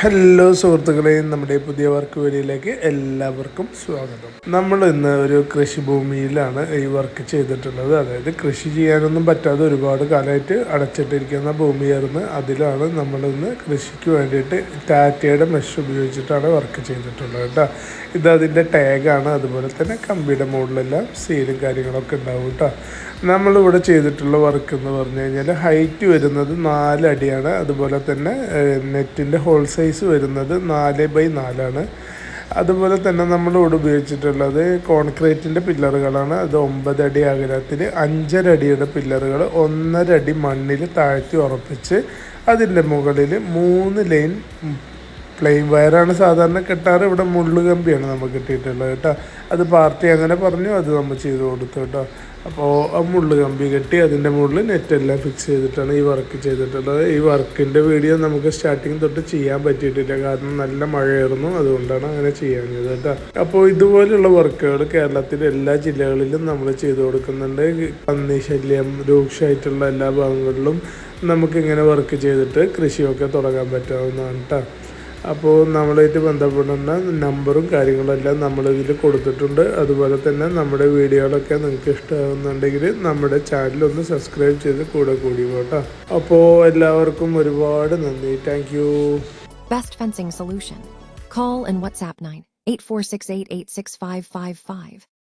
Hello സുഹൃത്തുക്കളെ നമ്മുടെ പുതിയ വർക്ക് വീഡിയോയിലേക്ക് എല്ലാവർക്കും സ്വാഗതം. നമ്മൾ ഇന്ന് ഒരു കൃഷിഭൂമിയിലാണ് ഈ വർക്ക് ചെയ്തിട്ടുള്ളത്. അതായത് കൃഷി ചെയ്യാനൊന്നും പറ്റാതെ ഒരുപാട് കാലമായിട്ട് അടച്ചിട്ടിരിക്കുന്ന ഭൂമിയായിരുന്നു. അതിലാണ് നമ്മൾ ഇന്ന് കൃഷിക്ക് വേണ്ടിയിട്ട് ടാറ്റയുടെ മെഷ് ഉപയോഗിച്ചിട്ടാണ് വർക്ക് ചെയ്തിട്ടുള്ളത് കേട്ടോ. ഇത് അതിന്റെ ടാഗാണ്. അതുപോലെ തന്നെ കമ്പിയുടെ മുകളിലെല്ലാം സീലും കാര്യങ്ങളൊക്കെ ഉണ്ടാവും കേട്ടോ. നമ്മളിവിടെ ചെയ്തിട്ടുള്ള വർക്ക് എന്ന് പറഞ്ഞു കഴിഞ്ഞാൽ ഹൈറ്റ് വരുന്നത് നാലടിയാണ് അതുപോലെ തന്നെ നെറ്റിന്റെ ഹോൾ സൈസ് വരുന്നത് നാല് ബൈ നാലാണ്. അതുപോലെ തന്നെ നമ്മൾ നമ്മളിവിടെ ഉപയോഗിച്ചിട്ടുള്ളത് കോൺക്രീറ്റിന്റെ പില്ലറുകളാണ്. അത് ഒമ്പത് അടി അകലത്തിൽ അഞ്ചര അടിയുടെ പില്ലറുകൾ ഒന്നര അടി മണ്ണിൽ താഴ്ത്തി ഉറപ്പിച്ച് അതിന്റെ മുകളിൽ മൂന്ന് ലൈൻ പ്ലെയിൻ വയറാണ് സാധാരണ കെട്ടാറ്. ഇവിടെ മുള്ളു കമ്പിയാണ് നമുക്ക് കിട്ടിയിട്ടുള്ളത് കേട്ടോ. അത് പാർട്ടി അങ്ങനെ പറഞ്ഞു അത് നമ്മൾ ചെയ്ത് കൊടുത്തു കേട്ടോ. അപ്പോൾ ആ മുള്ളു കമ്പി കെട്ടി അതിന്റെ മുകളിൽ നെറ്റെല്ലാം ഫിക്സ് ചെയ്തിട്ടാണ് ഈ വർക്ക് ചെയ്തിട്ടുള്ളത്. ഈ വർക്കിന്റെ വീഡിയോ നമുക്ക് സ്റ്റാർട്ടിങ് തൊട്ട് ചെയ്യാൻ പറ്റിയിട്ടില്ല. കാരണം നല്ല മഴയായിരുന്നു അതുകൊണ്ടാണ് അങ്ങനെ ചെയ്യാഞ്ഞത് കേട്ടോ. അപ്പോൾ ഇതുപോലെയുള്ള വർക്കുകൾ കേരളത്തിലെ എല്ലാ ജില്ലകളിലും നമ്മൾ ചെയ്തു കൊടുക്കുന്നുണ്ട്. പന്നി ശല്യം രൂക്ഷമായിട്ടുള്ള എല്ലാ ഭാഗങ്ങളിലും നമുക്കിങ്ങനെ വർക്ക് ചെയ്തിട്ട് കൃഷിയൊക്കെ തുടങ്ങാൻ പറ്റാവുന്നതാണ് കേട്ടോ. അപ്പോൾ നമ്മളായിട്ട് ബന്ധപ്പെടുന്ന നമ്പറും കാര്യങ്ങളെല്ലാം നമ്മളിതിൽ കൊടുത്തിട്ടുണ്ട് അതുപോലെ തന്നെ നമ്മുടെ വീഡിയോകളൊക്കെ നിങ്ങൾക്ക് ഇഷ്ടമാകുന്നുണ്ടെങ്കിൽ നമ്മുടെ ചാനൽ ഒന്ന് സബ്സ്ക്രൈബ് ചെയ്ത് കൂടെ കൂടി പോട്ടോ അപ്പോൾ എല്ലാവർക്കും ഒരുപാട് നന്ദി thank Best fencing solution. Call and WhatsApp 9 8468 86555.